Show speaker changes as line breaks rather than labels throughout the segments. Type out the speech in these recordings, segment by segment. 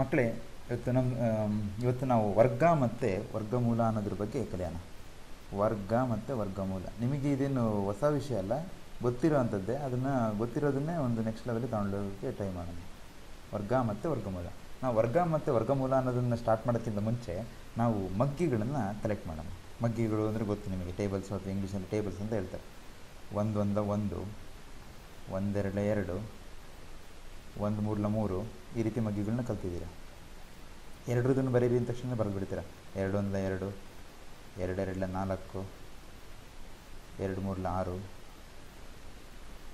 ಮಕ್ಕಳೇ, ಇವತ್ತು ನಮ್ಮ ಇವತ್ತು ನಾವು ವರ್ಗ ಮತ್ತು ವರ್ಗಮೂಲ ಅನ್ನೋದ್ರ ಬಗ್ಗೆ ಕಲಿಯೋಣ. ವರ್ಗ ಮತ್ತು ವರ್ಗಮೂಲ. ನಿಮಗೆ ಇದೇನು ಹೊಸ ವಿಷಯ ಅಲ್ಲ ಗೊತ್ತಿರೋ ಅಂಥದ್ದೇ ಅದನ್ನು ಗೊತ್ತಿರೋದನ್ನೇ ಒಂದು ನೆಕ್ಸ್ಟ್ ಲೆವೆಲ್ಗೆ ತಗೊಂಡೋಗೋಕ್ಕೆ ಟ್ರೈ ಮಾಡೋಣ. ವರ್ಗ ಮತ್ತು ವರ್ಗಮೂಲ. ನಾವು ವರ್ಗ ಮತ್ತು ವರ್ಗಮೂಲ ಅನ್ನೋದನ್ನು ಸ್ಟಾರ್ಟ್ ಮಾಡೋಕ್ಕಿಂತ ಮುಂಚೆ ನಾವು ಮಗ್ಗಿಗಳನ್ನು ಕಲೆಕ್ಟ್ ಮಾಡೋಣ. ಮಗ್ಗಿಗಳು ಅಂದರೆ ಗೊತ್ತು ನಿಮಗೆ ಟೇಬಲ್ಸ್ ಅಥವಾ ಇಂಗ್ಲೀಷಲ್ಲಿ ಟೇಬಲ್ಸ್ ಅಂತ ಹೇಳ್ತಾರೆ. ಒಂದು ಒಂದ ಒಂದು ಒಂದೆರಡ ಎರಡು, ಒಂದು ಮೂರ್ಲ ಮೂರು ಈ ರೀತಿ ಮಗ್ಗಿಗಳನ್ನ ಕಲ್ತಿದ್ದೀರಾ? ಎರಡರದನ್ನು ಬರೀರಿ ಅಂದ ತಕ್ಷಣ ಬರೆದು ಬಿಡ್ತೀರಾ ಎರಡು ಒಂದಲ ಎರಡು ಎರಡೆರಡಲ ನಾಲ್ಕು ಎರಡು ಮೂರಲ್ಲ ಆರು.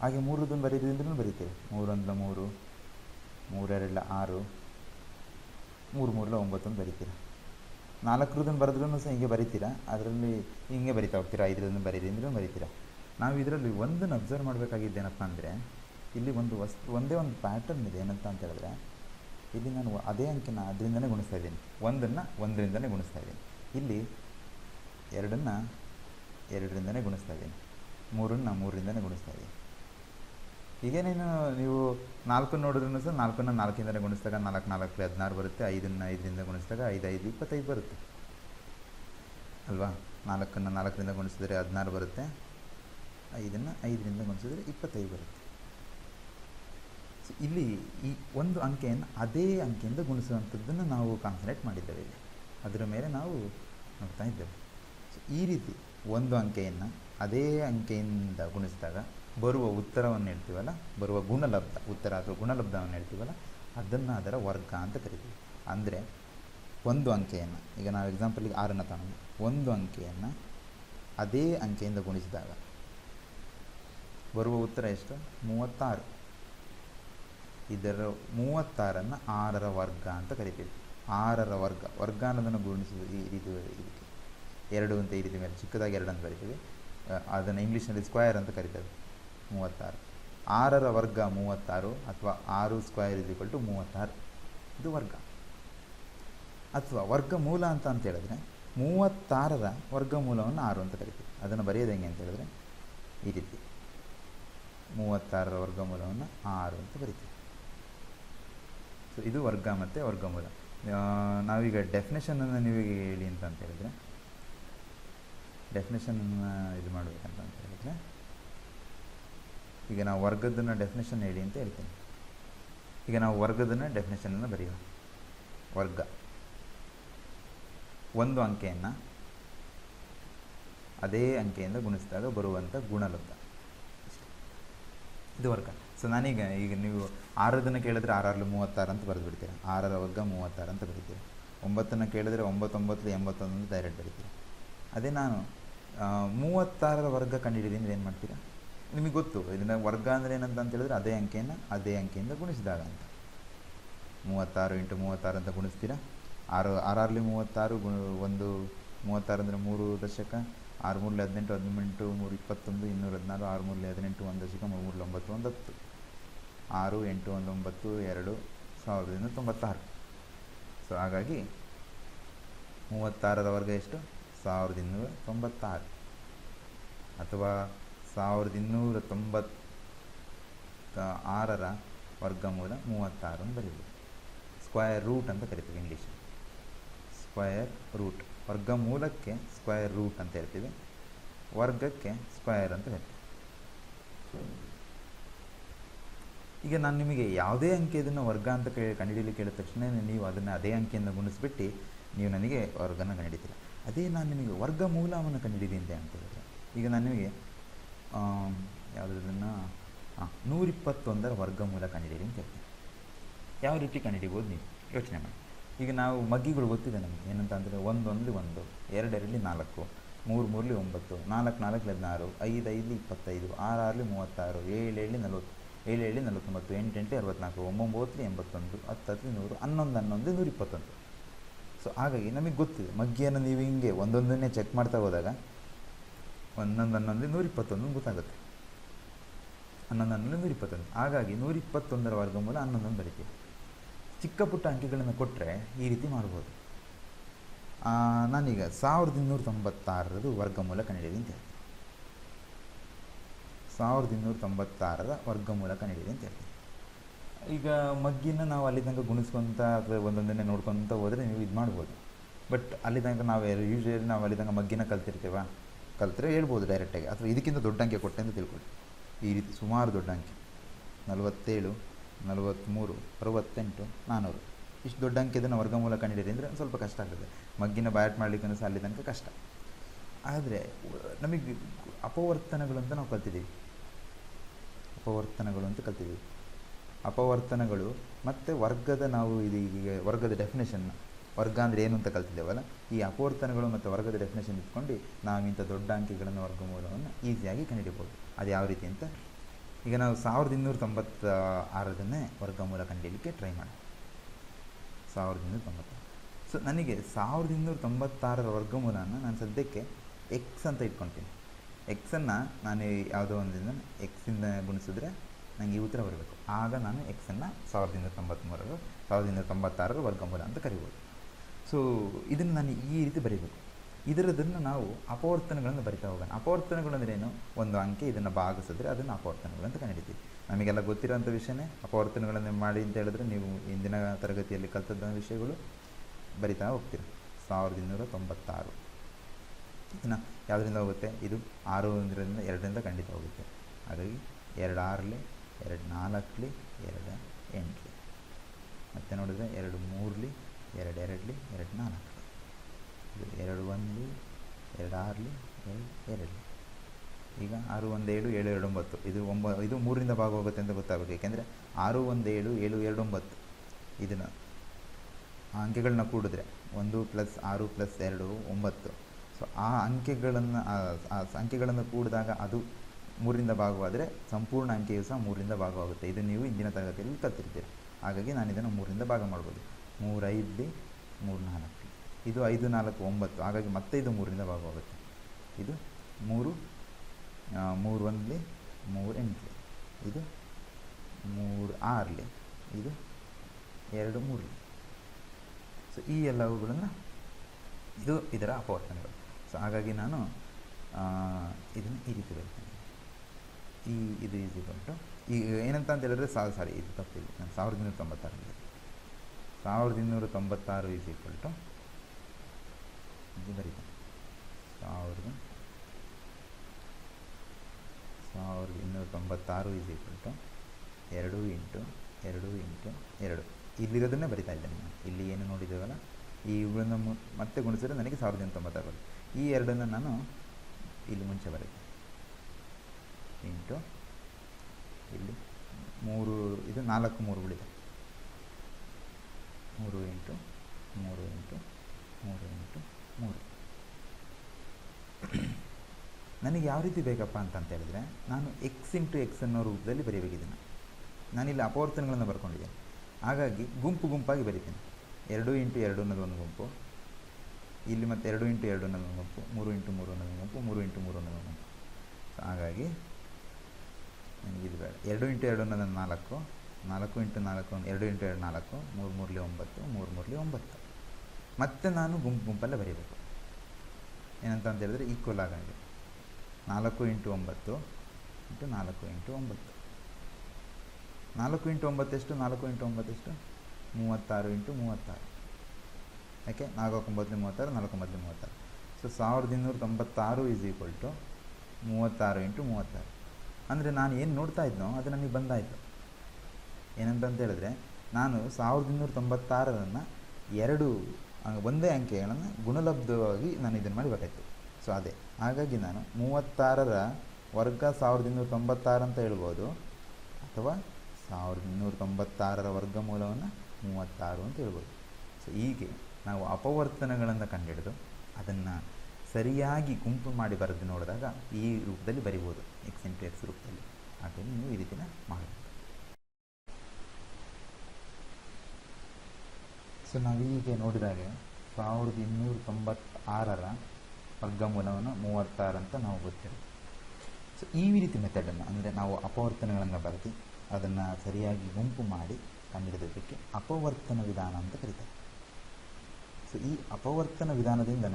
ಹಾಗೆ ಮೂರದನ್ನು ಬರೀರಿ ಅಂದ್ರೂ ಬರೀತೀರಿ. ಮೂರೊಂದಲ ಮೂರು, ಮೂರೆರಡಲ ಆರು ಮೂರು ಮೂರಲ್ಲ ಒಂಬತ್ತು ಅಂತ ಬರೀತೀರಾ? ನಾಲ್ಕರದನ್ನು ಬರೆದ್ರೂ ಸಹ ಹಿಂಗೆ ಬರೀತೀರಾ? ಅದರಲ್ಲಿ ಹಿಂಗೆ ಬರಿತಾ ಹೋಗ್ತೀರಾ? ಐದರದನ್ನು ಬರೀರಿ ಅಂದ್ರೂ ಬರೀತೀರಾ? ನಾವು ಇದರಲ್ಲಿ ಒಂದನ್ನು ಅಬ್ಸರ್ವ್ ಮಾಡಬೇಕಾಗಿದ್ದೇನಪ್ಪ ಅಂದರೆ, ಇಲ್ಲಿ ಒಂದು ವಸ್ತು, ಒಂದೇ ಒಂದು ಪ್ಯಾಟರ್ನ್ ಇದೆ ಏನಂತ ಅಂತ ಹೇಳಿದ್ರೆ ಇಲ್ಲಿ ನಾನು ಅದೇ ಅಂಕಿನ ಅದರಿಂದನೇ ಗುಣಿಸ್ತಾ ಇದ್ದೀನಿ. ಒಂದನ್ನು ಒಂದರಿಂದನೇ ಗುಣಿಸ್ತಾ ಇದ್ದೀನಿ. ಇಲ್ಲಿ ಎರಡನ್ನು ಎರಡರಿಂದನೇ ಗುಣಿಸ್ತಾ ಇದ್ದೀನಿ. ಮೂರನ್ನು ಮೂರರಿಂದನೇ ಗುಣಿಸ್ತಾ ಇದ್ದೀನಿ. ಈಗೇನೇನು ನೀವು ನಾಲ್ಕು ನೋಡಿದ್ರೂ ಸಹ ನಾಲ್ಕನ್ನು ನಾಲ್ಕಿಂದನೇ ಗುಣಿಸಿದಾಗ ನಾಲ್ಕು ನಾಲ್ಕು, ಹದಿನಾರು ಬರುತ್ತೆ. ಐದನ್ನು ಐದರಿಂದ ಗುಣಿಸಿದಾಗ ಐದು ಐದು, ಇಪ್ಪತ್ತೈದು ಬರುತ್ತೆ. ಅಲ್ವಾ? ನಾಲ್ಕನ್ನು ನಾಲ್ಕರಿಂದ ಗುಣಿಸಿದರೆ ಹದಿನಾರು ಬರುತ್ತೆ. ಐದನ್ನು ಐದರಿಂದ ಗುಣಿಸಿದರೆ ಇಪ್ಪತ್ತೈದು ಬರುತ್ತೆ. ಇಲ್ಲಿ ಈ ಒಂದು ಅಂಕೆಯನ್ನು ಅದೇ ಅಂಕೆಯಿಂದ ಗುಣಿಸುವಂಥದ್ದನ್ನು ನಾವು ಕಾನ್ಸಂಟ್ರೇಟ್ ಮಾಡಿದ್ದೇವೆ ಇಲ್ಲಿ. ಅದರ ಮೇಲೆ ನಾವು ನೋಡ್ತಾ ಇದ್ದೇವೆ. ಸೊ ಈ ರೀತಿ ಒಂದು ಅಂಕೆಯನ್ನು ಅದೇ ಅಂಕೆಯಿಂದ ಗುಣಿಸಿದಾಗ ಬರುವ ಉತ್ತರವನ್ನು ಹೇಳ್ತೀವಲ್ಲ, ಬರುವ ಗುಣಲಬ್ಧ, ಉತ್ತರ ಅಥವಾ ಗುಣಲಬ್ಧವನ್ನು ಹೇಳ್ತೀವಲ್ಲ, ಅದನ್ನು ಅದರ ವರ್ಗ ಅಂತ ಕರಿತೀವಿ. ಅಂದರೆ ಒಂದು ಅಂಕೆಯನ್ನು, ಈಗ ನಾವು ಎಕ್ಸಾಂಪಲಿಗೆ ಆರನ್ನು ತಗೊಂಡು ಒಂದು ಅಂಕೆಯನ್ನು ಅದೇ ಅಂಕೆಯಿಂದ ಗುಣಿಸಿದಾಗ ಬರುವ ಉತ್ತರ ಎಷ್ಟು? ಮೂವತ್ತಾರು. ಇದರ ಮೂವತ್ತಾರನ್ನು ಆರರ ವರ್ಗ ಅಂತ ಕರಿತೀವಿ. ಆರರ ವರ್ಗ. ವರ್ಗ ಅನ್ನೋದನ್ನು ಗುಣಿಸುವುದು ಈ ರೀತಿ ಇದಕ್ಕೆ. ಎರಡು ಅಂತ ಈ ರೀತಿ ಮೇಲೆ, ಚಿಕ್ಕದಾಗಿ ಎರಡು ಅಂತ ಕರಿತೀವಿ ಅದನ್ನು ಇಂಗ್ಲೀಷ್ನಲ್ಲಿ ಸ್ಕ್ವಯರ್ ಅಂತ ಕರಿತೇವೆ ಮೂವತ್ತಾರು. ಆರರ ವರ್ಗ ಮೂವತ್ತಾರು ಅಥವಾ ಆರು ಸ್ಕ್ವಯರ್ ಇಸ್ ಈಕ್ವಲ್ ಟು ಮೂವತ್ತಾರು. ಇದು ವರ್ಗ. ಅಥವಾ ವರ್ಗಮೂಲ ಅಂತ ಅಂತ ಹೇಳಿದ್ರೆ ಮೂವತ್ತಾರರ ವರ್ಗಮೂಲವನ್ನು ಆರು ಅಂತ ಕರಿತೀವಿ. ಅದನ್ನು ಬರೆಯೋದು ಹೆಂಗೆ ಅಂತ ಹೇಳಿದ್ರೆ ಈ ರೀತಿ. ಮೂವತ್ತಾರರ ವರ್ಗಮೂಲವನ್ನು ಆರು ಅಂತ ಬರಿತೀವಿ ಸೊ ಇದು ವರ್ಗ ಮತ್ತು ವರ್ಗಮೂಲ. ನಾವೀಗ ಡೆಫಿನೇಷನನ್ನು ನೀವೀಗ ಹೇಳಿ ಅಂತ ಅಂತ ಹೇಳಿದ್ರೆ ಡೆಫಿನೇಷನನ್ನು ಇದು ಮಾಡಬೇಕಂತ ಅಂತ ಹೇಳಿದ್ರೆ, ಈಗ ನಾವು ವರ್ಗದನ್ನು ಡೆಫಿನೇಷನ್ ಹೇಳಿ ಅಂತ ಹೇಳ್ತೀನಿ. ಈಗ ನಾವು ವರ್ಗದನ್ನು ಡೆಫಿನೇಷನನ್ನು ಬರೆಯುವ ವರ್ಗ. ಒಂದು ಅಂಕೆಯನ್ನು ಅದೇ ಅಂಕೆಯಿಂದ ಗುಣಿಸಿದಾಗ ಬರುವಂಥ ಗುಣಲಬ್ಧ. ಇದು ವರ್ಗ. ಸೊ ನಾನೀಗ ಈಗ ನೀವು ಆರದನ್ನು ಕೇಳಿದ್ರೆ ಆರಾರ್ಲು ಮೂವತ್ತಾರು ಅಂತ ಬರೆದು ಬಿಡ್ತೀರಾ ಆರರ ವರ್ಗ ಮೂವತ್ತಾರು ಅಂತ ಬರೀತೀರಾ ಒಂಬತ್ತನ್ನು ಕೇಳಿದ್ರೆ ಒಂಬತ್ತೊಂಬತ್ತು ಎಂಬತ್ತೊಂದು ಅಂತ ಡೈರೆಕ್ಟ್ ಬರೀತೀರಾ. ಅದೇ ನಾನು ಮೂವತ್ತಾರರ ವರ್ಗ ಕಂಡುಹಿಡಿದೀನಿ ಏನು ಮಾಡ್ತೀರಾ? ನಿಮಗೆ ಗೊತ್ತು, ಇದನ್ನು ವರ್ಗ ಅಂದರೆ ಏನಂತ ಅಂತ ಹೇಳಿದ್ರೆ ಅದೇ ಅಂಕೆಯನ್ನು ಅದೇ ಅಂಕೆಯಿಂದ ಗುಣಿಸಿದಾಗ ಅಂತ. ಮೂವತ್ತಾರು ಇಂಟು ಮೂವತ್ತಾರು ಅಂತ ಗುಣಿಸ್ತೀರಾ? ಆರು, ಆರಾರ್ಲಿ ಮೂವತ್ತಾರು ಗು, ಒಂದು, ಮೂವತ್ತಾರು ಅಂದರೆ ಮೂರು ದಶಕ, ಆರು ಮೂರಲ್ಲಿ ಹದಿನೆಂಟು ಹದಿನೆಂಟು ಮೂರು ಇಪ್ಪತ್ತೊಂದು, ಇನ್ನೂರ ಹದಿನಾರು, ಆರು ಮೂರಲ್ಲಿ ಹದಿನೆಂಟು ಒಂದು ದಶಕ, ಮೂರು ಮೂರಲಿ ಒಂಬತ್ತು ಒಂದು ಹತ್ತು. ಆರು, ಎಂಟು ಒಂದು ಒಂಬತ್ತು, ಎರಡು, ಸಾವಿರದಿಂದ ತೊಂಬತ್ತಾರು. ಸೊ ಹಾಗಾಗಿ ಮೂವತ್ತಾರರ ವರ್ಗ ಎಷ್ಟು? ಸಾವಿರದ ಇನ್ನೂರ ತೊಂಬತ್ತಾರು. ಅಥವಾ ಸಾವಿರದ ಇನ್ನೂರ ತೊಂಬತ್ತ ಆರರ ವರ್ಗಮೂಲ ಮೂವತ್ತಾರು ಅಂತ ಬರೀಬೋದು ಸ್ಕ್ವಯರ್ ರೂಟ್ ಅಂತ ಕರಿತೀವಿ ಇಂಗ್ಲೀಷ್ ಸ್ಕ್ವಯರ್ ರೂಟ್ ವರ್ಗಮೂಲಕ್ಕೆ ಸ್ಕ್ವಯರ್ ರೂಟ್ ಅಂತ ಹೇಳ್ತೀವಿ. ವರ್ಗಕ್ಕೆ ಸ್ಕ್ವಯರ್ ಅಂತ ಹೇಳ್ತೀವಿ. ಈಗ ನಾನು ನಿಮಗೆ ಯಾವುದೇ ಅಂಕೆ ಇದನ್ನು ವರ್ಗ ಅಂತ ಕೇಳಿ ಕಂಡುಹಿಡಿಯಲಿಕ್ಕೆ ಕೇಳಿದ ತಕ್ಷಣ ನೀವು ಅದನ್ನು ಅದೇ ಅಂಕೆಯಿಂದ ಗುಣಿಸ್ಬಿಟ್ಟು ನೀವು ನನಗೆ ವರ್ಗನ ಕಂಡುಹಿಡಿತೀರ. ಅದೇ ನಾನು ನಿಮಗೆ ವರ್ಗ ಮೂಲವನ್ನು ಕಂಡುಹಿಡಿದಿದ್ದೆ ಅಂತ ಹೇಳಿದ್ರೆ, ಈಗ ನಾನು ನಿಮಗೆ ಯಾವುದನ್ನು ಹಾಂ ನೂರಿಪ್ಪತ್ತೊಂದರ ವರ್ಗಮೂಲ ಕಂಡುಹಿಡಿಯಿರಿ ಅಂತ ಹೇಳ್ತೀನಿ. ಯಾವ ರೀತಿ ಕಂಡುಹಿಡಿಬೋದು ನೀವು? ಯೋಚನೆ ಮಾಡಿ. ಈಗ ನಾವು ಮಗ್ಗಿಗಳು ಗೊತ್ತಿದೆ ನಮಗೆ, ಏನಂತ ಅಂದರೆ ಒಂದೊಂದು ಒಂದು ಎರಡೆರಡಲಿ ನಾಲ್ಕು, ಮೂರು ಮೂರಲಿ ಒಂಬತ್ತು, ನಾಲ್ಕು ನಾಲ್ಕು ಹದಿನಾರು, ಐದು ಐದಲಿ ಇಪ್ಪತ್ತೈದು ಆರು ಆರಲಿ ಮೂವತ್ತಾರು ಏಳು ಏಳಲಿ ನಲ್ವತ್ತು. ಏಳು ಹೇಳಿ ನಲವತ್ತೊಂಬತ್ತು, ಎಂಟು ಎಂಟು ಅರವತ್ನಾಲ್ಕು ಒಂಬೊಂಬತ್ತಲಿ ಎಂಬತ್ತೊಂದು ಹತ್ತು ಹತ್ತಲಿ ನೂರು ಹನ್ನೊಂದು ಹನ್ನೊಂದು ನೂರ ಇಪ್ಪತ್ತೊಂದು. ಸೊ ಹಾಗಾಗಿ ನಮಗೆ ಗೊತ್ತಿದೆ, ಮಗ್ಗಿಯನ್ನು ನೀವು ಹಿಂಗೆ ಒಂದೊಂದನ್ನೇ ಚೆಕ್ ಮಾಡ್ತಾ ಹೋದಾಗ ಒಂದೊಂದು ಹನ್ನೊಂದು ನೂರ ಇಪ್ಪತ್ತೊಂದು ಗೊತ್ತಾಗುತ್ತೆ. ಹನ್ನೊಂದು ಹನ್ನೊಂದು ನೂರ ಇಪ್ಪತ್ತೊಂದು. ಹಾಗಾಗಿ ನೂರ ಇಪ್ಪತ್ತೊಂದರ ವರ್ಗಮೂಲ ಹನ್ನೊಂದನ್ನು ಬರಿತೀವಿ. ಚಿಕ್ಕ ಪುಟ್ಟ ಅಂಕಿಗಳನ್ನು ಕೊಟ್ಟರೆ ಈ ರೀತಿ ಮಾಡ್ಬೋದು. ನಾನೀಗ ಸಾವಿರದ ಇನ್ನೂರ ತೊಂಬತ್ತಾರರದು ವರ್ಗಮೂಲ ಕಂಡುಹಿಡಿದಿ ಅಂತ ಹೇಳ್ತೀನಿ. ಸಾವಿರದ ಇನ್ನೂರ ತೊಂಬತ್ತಾರರ ವರ್ಗಮೂಲ ನೀಡಿದೆ ಅಂತ ಹೇಳ್ತೀನಿ. ಈಗ ಮಗ್ಗಿನ ನಾವು ಅಲ್ಲಿ ತನಕ ಗುಣಿಸ್ಕೊಂತ ಅಥವಾ ಒಂದೊಂದನ್ನೇ ನೋಡ್ಕೊತ ಹೋದರೆ ನೀವು ಇದು ಮಾಡ್ಬೋದು. ಬಟ್ ಅಲ್ಲಿ ತನಕ ನಾವು ಯೂಶ್ವಲಿ ನಾವು ಅಲ್ಲಿ ತನಕ ಮಗ್ಗಿನ ಕಲ್ತಿರ್ತೀವ? ಕಲ್ತರೆ ಹೇಳ್ಬೋದು ಡೈರೆಕ್ಟಾಗಿ ಅಥವಾ ಇದಕ್ಕಿಂತ ದೊಡ್ಡ ಅಂಕೆ ಕೊಟ್ಟೆ ಅಂತ ತಿಳ್ಕೊಳ್ಳಿ. ಈ ರೀತಿ ಸುಮಾರು ದೊಡ್ಡ ಅಂಕೆ. ನಲವತ್ತೇಳು ನಲವತ್ತ್ಮೂರು ಅರವತ್ತೆಂಟು ನಾನ್ನೂರು ಇಷ್ಟು ದೊಡ್ಡ ಅಂಕೆದನ್ನು ವರ್ಗಮೂಲ ಕಂಡಿಡಿಯಿರಿ ಅಂದರೆ ಸ್ವಲ್ಪ ಕಷ್ಟ ಆಗ್ತದೆ. ಮಗ್ಗಿನ ಬ್ಯಾಟ್ ಮಾಡಲಿಕ್ಕೆ ಸಹ ಅಲ್ಲಿ ತನಕ ಕಷ್ಟ. ಆದರೆ, ನಮಗೆ ಅಪವರ್ತನಗಳಂತ ನಾವು ಕಲ್ತಿದ್ದೀವಿ. ಅಪವರ್ತನಗಳು ಅಂತ ಕಲ್ತಿದ್ದೀವಿ. ಅಪವರ್ತನಗಳು ಮತ್ತು ವರ್ಗದ ನಾವು ಇದು ಈಗ ವರ್ಗದ ಡೆಫಿನೇಷನ್ ವರ್ಗ ಅಂದರೆ ಏನು ಅಂತ ಕಲ್ತಿದ್ದೇವಲ್ಲ, ಈ ಅಪವರ್ತನಗಳು ಮತ್ತು ವರ್ಗದ ಡೆಫಿನೇಷನ್ ಇಟ್ಕೊಂಡು ನಾವು ಇಂಥ ದೊಡ್ಡ ಅಂಕೆಗಳನ್ನು ವರ್ಗಮೂಲವನ್ನು ಈಸಿಯಾಗಿ ಕಂಡುಹಿಡಿಬೋದು. ಅದು ಯಾವ ರೀತಿ ಅಂತ? ಈಗ ನಾವು ಸಾವಿರದ ಇನ್ನೂರ ತೊಂಬತ್ತ ಆರದನ್ನೇ ವರ್ಗಮೂಲ ಕಂಡುಹಿಡಲಿಕ್ಕೆ ಟ್ರೈ ಮಾಡಿ ಸಾವಿರದ ಇನ್ನೂರ ತೊಂಬತ್ತಾರು ಸೊ ನನಗೆ ಸಾವಿರದ ಇನ್ನೂರ ತೊಂಬತ್ತಾರರ ವರ್ಗಮೂಲನ ನಾನು ಸದ್ಯಕ್ಕೆ ಎಕ್ಸ್ ಅಂತ ಇಟ್ಕೊಳ್ತೀನಿ ಎಕ್ಸನ್ನು ನಾನು ಯಾವುದೋ ಒಂದಿಂದ ಎಕ್ಸಿಂದ ಗುಣಿಸಿದ್ರೆ ನನಗೆ ಈ ಉತ್ತರ ಬರಬೇಕು. ಆಗ ನಾನು ಎಕ್ಸನ್ನು ಸಾವಿರದ ಇನ್ನೂರ ತೊಂಬತ್ತ್ಮೂರರು ಸಾವಿರದ ಇನ್ನೂರ ತೊಂಬತ್ತಾರರ ವರ್ಗಮೂಲ ಅಂತ ಕರಿಬೋದು. ಸೊ ಇದನ್ನು ನಾನು ಈ ರೀತಿ ಬರೀಬೇಕು. ಇದರದನ್ನು ನಾವು ಅಪವರ್ತನಗಳನ್ನು ಬರಿತಾ ಹೋಗೋಣ. ಅಪವರ್ತನಗಳು ಅಂದರೆ ಏನು? ಒಂದು ಅಂಕೆ ಇದನ್ನು ಭಾಗಿಸಿದ್ರೆ ಅದನ್ನು ಅಪವರ್ತನಗಳು ಅಂತ ಕಂಡಿದ್ದೀವಿ ನಮಗೆಲ್ಲ ಗೊತ್ತಿರೋಂಥ ವಿಷಯನೇ? ಅಪವರ್ತನಗಳನ್ನು ಮಾಡಿ ಅಂತ ಹೇಳಿದ್ರೆ ನೀವು ಇಂದಿನ ತರಗತಿಯಲ್ಲಿ ಕಲ್ತದ್ದ ವಿಷಯಗಳು ಬರಿತಾ ಹೋಗ್ತೀರಿ. ಸಾವಿರದ ಇನ್ನೂರ ತೊಂಬತ್ತಾರು. ಇದನ್ನು ಯಾವುದರಿಂದ ಹೋಗುತ್ತೆ? ಇದು ಆರು ಒಂದರಿಂದ ಎರಡರಿಂದ ಖಂಡಿತ ಹೋಗುತ್ತೆ. ಹಾಗಾಗಿ ಎರಡು ಆರಲಿ ಎರಡು ನಾಲ್ಕಲಿ ಎರಡು ಎಂಟಲಿ ಮತ್ತೆ ನೋಡಿದ್ರೆ ಎರಡು ಮೂರಲಿ ಎರಡು ಎರಡಲಿ ಎರಡು ನಾಲ್ಕಲಿ ಇದು ಎರಡು ಒಂದು, ಎರಡು ಆರಲಿ ಎರಡು ಎರಡಲಿ ಈಗ ಆರು ಒಂದು ಏಳು ಏಳು ಎರಡು ಒಂಬತ್ತು. ಇದು ಒಂಬ, ಇದು ಮೂರರಿಂದ ಭಾಗ ಹೋಗುತ್ತೆ ಅಂತ ಗೊತ್ತಾಗುತ್ತೆ ಏಕೆಂದರೆ ಆರು ಒಂದು ಏಳು ಏಳು ಎರಡು ಒಂಬತ್ತು. ಇದನ್ನು ಅಂಕೆಗಳನ್ನ ಕೂಡಿದ್ರೆ ಒಂದು ಪ್ಲಸ್ ಆರು ಪ್ಲಸ್ ಎರಡು ಒಂಬತ್ತು. ಸೊ ಆ ಅಂಕೆಗಳನ್ನು, ಆ ಸಂಖ್ಯೆಗಳನ್ನು ಕೂಡಿದಾಗ ಅದು ಮೂರಿಂದ ಭಾಗವಾದರೆ ಸಂಪೂರ್ಣ ಅಂಕೆಯು ಸಹ ಮೂರಿಂದ ಭಾಗವಾಗುತ್ತೆ. ಇದು ನೀವು ಇಂದಿನ ತರಗತಿಯಲ್ಲಿ ಕಲ್ತಿರ್ತೀರಿ. ಹಾಗಾಗಿ ನಾನು ಇದನ್ನು ಮೂರಿಂದ ಭಾಗ ಮಾಡ್ಬೋದು. ಮೂರು, ಐದು ಮೂರು, ನಾಲ್ಕು. ಇದು ಐದು, ನಾಲ್ಕು, ಒಂಬತ್ತು. ಹಾಗಾಗಿ ಮತ್ತೆ ಇದು ಮೂರಿಂದ ಭಾಗವಾಗುತ್ತೆ. ಇದು ಮೂರು ಮೂರು ಒಂದಲಿ, ಮೂರು ಎಂಟಲಿ. ಇದು ಮೂರು ಆರಲಿ. ಇದು ಎರಡು ಮೂರಲಿ. ಸೊ ಈ ಎಲ್ಲವುಗಳನ್ನು ಇದು ಇದರ ಅಪವರ್ತನಗಳು. ಸೊ ಹಾಗಾಗಿ ನಾನು ಇದನ್ನು ಈ ರೀತಿ ಬರ್ತೇನೆ. ಈ, ಇದು ಈಸ್ ಇಕ್ವಲ್ಟು ಈ, ಏನಂತ ಅಂತ ಹೇಳಿದ್ರೆ ಸಾವಿರ ಸಾರಿ, ಇದು ತಪ್ಪಿಲ್ಲ. ನಾನು ಸಾವಿರದ ಇನ್ನೂರ ತೊಂಬತ್ತಾರು ಸಾವಿರದ ಇನ್ನೂರ ತೊಂಬತ್ತಾರು ಈಸ್ ಈಕ್ವಲ್ ಟು ಇದು ಬರೀತೇನೆ. ಸಾವಿರದ ಸಾವಿರದ ಇನ್ನೂರ ತೊಂಬತ್ತಾರು ಈಸ್ ಈಕ್ವಲ್ ಟು ಎರಡು ಇಂಟು ಎರಡು ಇಂಟು ಎರಡು. ಇಲ್ಲಿರೋದನ್ನೇ ಬರಿತಾ ಇದ್ದೇನೆ ನಾನು. ಇಲ್ಲಿ ಏನು ನೋಡಿದ್ದೇವಲ್ಲ? ಈ ಇವುಗಳನ್ನು ಮತ್ತೆ ಗುಣಿಸಿದ್ರೆ ನನಗೆ ಸಾವಿರದ ತೊಂಬತ್ತಾರು ಬರುತ್ತೆ. ಈ ಎರಡನ್ನು ನಾನು ಇಲ್ಲಿ ಮುಂಚೆ ಬರೆದೆ ಇಂಟು ಇಲ್ಲಿ ಮೂರು, ಇದು ನಾಲ್ಕು ಮೂರು ಉಳಿದೆ. ಮೂರು ಇಂಟು ಮೂರು ಇಂಟು ಮೂರು ಇಂಟು ಮೂರು. ನನಗೆ ಯಾವ ರೀತಿ ಬೇಕಪ್ಪ ಅಂತ ಹೇಳಿದ್ರೆ, ನಾನು ಎಕ್ಸ್ ಇಂಟು ಎಕ್ಸ್ ಅನ್ನೋ ರೂಪದಲ್ಲಿ ಬರೀಬೇಕಿದ್ದೀನಿ ನಾನಿಲ್ಲಿ ಅಪವರ್ತನಗಳನ್ನು ಬರ್ಕೊಂಡಿದ್ದೇನೆ. ಹಾಗಾಗಿ ಗುಂಪು ಗುಂಪಾಗಿ ಬರಿತೀನಿ. ಎರಡು ಇಂಟು ಎರಡು ಅನ್ನೋದು ಒಂದು ಗುಂಪು. ಇಲ್ಲಿ ಮತ್ತೆ ಎರಡು ಇಂಟು ಎರಡು ಒಂದು ಗುಂಪು, ಮೂರು ಇಂಟು ಮೂರು ಅನ್ನೋದು ಗುಂಪು, ಮೂರು ಇಂಟು ಮೂರು ಅನ್ನೋದು ಗುಂಪು. ಸೊ ಹಾಗಾಗಿ ನನಗೆ ಇದು ಬೇಡ. ಎರಡು ಇಂಟು ಎರಡು ನನ್ನ ನಾಲ್ಕು ನಾಲ್ಕು ಇಂಟು ನಾಲ್ಕು ಎರಡು ಇಂಟು ಎರಡು ನಾಲ್ಕು, ಮೂರು ಮೂರಲಿ ಒಂಬತ್ತು, ಮೂರು ಮೂರಲಿ ಒಂಬತ್ತು. ಮತ್ತೆ ನಾನು ಗುಂಪು ಗುಂಪಲ್ಲೇ ಬರೀಬೇಕು. ಏನಂತ ಅಂತ ಹೇಳಿದ್ರೆ ಈಕ್ವಲ್ ಆಗಿ ನಾಲ್ಕು ಇಂಟು ಒಂಬತ್ತು ಇಂಟು ನಾಲ್ಕು ಇಂಟು ಒಂಬತ್ತು. ನಾಲ್ಕು ಇಂಟು ಒಂಬತ್ತೆಷ್ಟು, ನಾಲ್ಕು ಇಂಟು ಒಂಬತ್ತೆಷ್ಟು? ಮೂವತ್ತಾರು ಇಂಟು ಮೂವತ್ತಾರು. ಯಾಕೆ? ನಾಲ್ಕು ಒಂಬತ್ತು ಮೂವತ್ತಾರು ನಾಲ್ಕು ಒಂಬತ್ತು ಮೂವತ್ತಾರು. ಸೊ ಸಾವಿರದ ಇನ್ನೂರ ತೊಂಬತ್ತಾರು ಈಸ್ ಈಕ್ವಲ್ ಟು ಮೂವತ್ತಾರು ಇಂಟು ಮೂವತ್ತಾರು. ಅಂದರೆ ನಾನು ಏನು ನೋಡ್ತಾ ಇದ್ನೋ ಅದು ನನಗೆ ಬಂದಾಯಿತು. ಏನಂತ ಹೇಳಿದ್ರೆ, ನಾನು ಸಾವಿರದ ಇನ್ನೂರ ತೊಂಬತ್ತಾರರನ್ನು ಎರಡು ಒಂದೇ ಅಂಕೆಗಳನ್ನು ಗುಣಲಬ್ಧವಾಗಿ ನಾನು ಇದನ್ನು ಮಾಡಬೇಕಾಯ್ತು ಸೊ ಅದೇ. ಹಾಗಾಗಿ ನಾನು ಮೂವತ್ತಾರರ ವರ್ಗ ಸಾವಿರದ ಇನ್ನೂರ ತೊಂಬತ್ತಾರು ಅಂತ ಹೇಳ್ಬೋದು, ಅಥವಾ ಸಾವಿರದ ಇನ್ನೂರ ತೊಂಬತ್ತಾರರ ವರ್ಗಮೂಲವನ್ನು ಮೂವತ್ತಾರು ಅಂತ ಹೇಳ್ಬೋದು. ಸೊ ಹೀಗೆ. ನಾವು ಅಪವರ್ತನಗಳನ್ನು ಕಂಡುಹಿಡಿದು ಅದನ್ನು ಸರಿಯಾಗಿ ಗುಂಪು ಮಾಡಿ ಬರೆದು ನೋಡಿದಾಗ ಈ ರೂಪದಲ್ಲಿ ಬರಿಬೋದು ಎಕ್ಸ್ ಇಂಟು ಎಕ್ಸ್ ರೂಪದಲ್ಲಿ. ಹಾಗಾಗಿ ನೀವು ಈ ರೀತಿನ ಮಾಡಬಹುದು ಸೊ ನಾವು ಈಗ ನೋಡಿದಾಗ ಸಾವಿರದ ಇನ್ನೂರ ತೊಂಬತ್ತಾರರ ವರ್ಗಮೂಲವನ್ನು ಮೂವತ್ತಾರು ಅಂತ ನಾವು ಗೊತ್ತಿದೆ ಸೊ ಈ ರೀತಿ ಮೆಥಡನ್ನು ಅಂದರೆ ನಾವು ಅಪವರ್ತನಗಳನ್ನು ಬರೆದು ಅದನ್ನು ಸರಿಯಾಗಿ ಗುಂಪು ಮಾಡಿ ಕಂಡುಹಿಡಿದಕ್ಕೆ ಅಪವರ್ತನ ವಿಧಾನ ಅಂತ ಕರೀತಾರೆ. ಸೊ ಈ ಅಪವರ್ತನ ವಿಧಾನದಿಂದ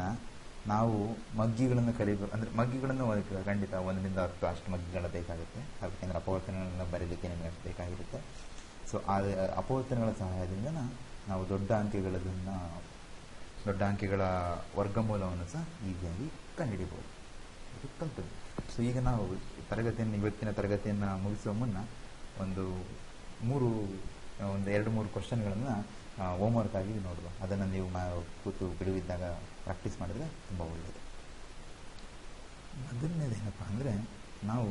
ನಾವು ಮಗ್ಗಿಗಳನ್ನು ಕಲಿಬೇಕು. ಅಂದರೆ ಮಗ್ಗಿಗಳನ್ನು ಖಂಡಿತ ಒಂದರಿಂದ ಹತ್ತು ಅಷ್ಟು ಮಗ್ಗಿಗಳ ಬೇಕಾಗುತ್ತೆ. ಯಾಕೆಂದರೆ ಅಪವರ್ತನಗಳನ್ನು ಬರೀಲಿಕ್ಕೆ ನಿಮಗೆ ಅಷ್ಟು ಬೇಕಾಗಿರುತ್ತೆ. ಸೊ ಆ ಅಪವರ್ತನಗಳ ಸಹಾಯದಿಂದ ನಾವು ದೊಡ್ಡ ಅಂಕೆಗಳನ್ನು ದೊಡ್ಡ ಅಂಕೆಗಳ ವರ್ಗಮೂಲವನ್ನು ಸಹ ಈಸಿಯಾಗಿ ಕಂಡುಹಿಡಿಬೋದು ಇದು ಕಲ್ತದ್ದು. ಸೊ ಈಗ ನಾವು ತರಗತಿಯನ್ನು, ಇವತ್ತಿನ ತರಗತಿಯನ್ನು ಮುಗಿಸುವ ಮುನ್ನ ಒಂದು ಮೂರು, ಒಂದು ಎರಡು ಮೂರು ಕ್ವಶನ್ಗಳನ್ನು ಹೋಮ್ವರ್ಕ್ ಆಗಿ ನೋಡುವ. ಅದನ್ನು ನೀವು ಮಾ, ಕೂತು ಬಿಡುವಿದ್ದಾಗ ಪ್ರಾಕ್ಟೀಸ್ ಮಾಡಿದರೆ ತುಂಬ ಒಳ್ಳೆಯದು ಮೊದಲನೇದೇನಪ್ಪ ಅಂದರೆ, ನಾವು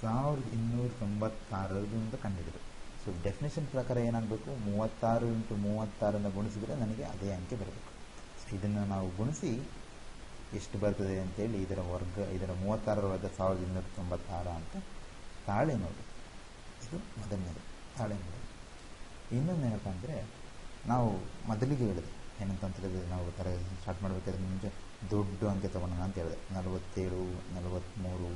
ಸಾವಿರದ ಇನ್ನೂರ ತೊಂಬತ್ತಾರರಿಂದ ಕಂಡುಹಿಡಿದು. ಸೊ ಡೆಫಿನೇಷನ್ ಪ್ರಕಾರ ಏನಾಗಬೇಕು? ಮೂವತ್ತಾರು ಇಂಟು ಮೂವತ್ತಾರನ್ನು ಗುಣಿಸಿದರೆ ನನಗೆ ಅದೇ ಅಂಕೆ ಬರಬೇಕು. ಸೊ ಇದನ್ನು ನಾವು ಗುಣಿಸಿ ಎಷ್ಟು ಬರ್ತದೆ ಅಂತೇಳಿ ಇದರ ವರ್ಗ, ಇದರ ಮೂವತ್ತಾರರ ವರ್ಗ ಸಾವಿರದ ಇನ್ನೂರ ತೊಂಬತ್ತಾರು ಅಂತ ತಾಳೆ ನೋಡಿ. ಇದು ಮೊದಲನೇದು. ತಾಳೆ ನೋಡಿ. ಇನ್ನೊಂದು ಏನಪ್ಪ ಅಂದರೆ, ನಾವು ಮೊದಲಿಗೆ ಹೇಳಿದೆ, ಏನಂತ ಹೇಳಿದ್ರೆ ನಾವು ತರಗತಿ ಸ್ಟಾರ್ಟ್ ಮಾಡಬೇಕಾದ್ರೆ ಮುಂಚೆ ದೊಡ್ಡ ಅಂಕೆ ತೊಗೊಳೋಣ ಅಂತ ಹೇಳಿದೆ. ನಲವತ್ತೇಳು ನಲವತ್ತ್ಮೂರು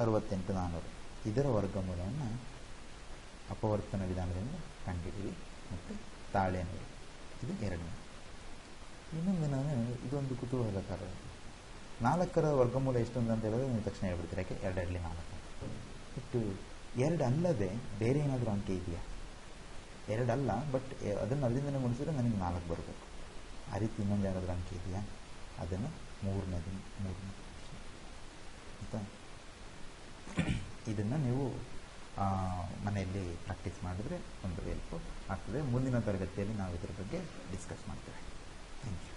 ಅರವತ್ತೆಂಟು ನಾನ್ನೂರು ಇದರ ವರ್ಗಮೂಲವನ್ನು ಅಪವರ್ತನ ವಿಧಾನದಿಂದ ಕಂಡಿದ್ದೀವಿ ಮತ್ತು ತಾಳೆ ಅನ್ನೋದು ಇದು ಎರಡನೇ. ಇನ್ನೊಂದು ಏನಂದರೆ, ಇದೊಂದು ಕುತೂಹಲಕಾರ ನಾಲ್ಕರ ವರ್ಗಮೂಲ ಎಷ್ಟು ಅಂತ ಹೇಳಿದ್ರೆ ನೀವು ತಕ್ಷಣ ಹೇಳ್ಬಿಡ್ತೀರಿ. ಯಾಕೆ? ಎರಡೆರಡಲಿ ನಾಲ್ಕು. ಇಟ್ಟು ಎರಡು ಅಲ್ಲದೆ ಬೇರೆ ಏನಾದರೂ ಅಂಕೆ ಇದೆಯಾ? ಎರಡಲ್ಲ ಬಟ್ ಅದನ್ನು ಅದರಿಂದ ಗುಣಿಸಿದ್ರೆ ನನಗೆ ನಾಲ್ಕು ಬರಬೇಕು. ಆ ರೀತಿ ಇನ್ನೊಂದು ಯಾರಾದರೂ ಅಂಕಿ ಇದೆಯಾ? ಅದನ್ನು ಮೂರನೇದು, ಮೂರನೇ ಆಯಿತಾ? ಇದನ್ನು ನೀವು ಮನೆಯಲ್ಲಿ ಪ್ರಾಕ್ಟೀಸ್ ಮಾಡಿದ್ರೆ ಒಂದು ಹೆಲ್ಪ್ ಆಗ್ತದೆ. ಮುಂದಿನ ತರಗತಿಯಲ್ಲಿ ನಾವು ಇದರ ಬಗ್ಗೆ ಡಿಸ್ಕಸ್ ಮಾಡ್ತೇವೆ. Thank you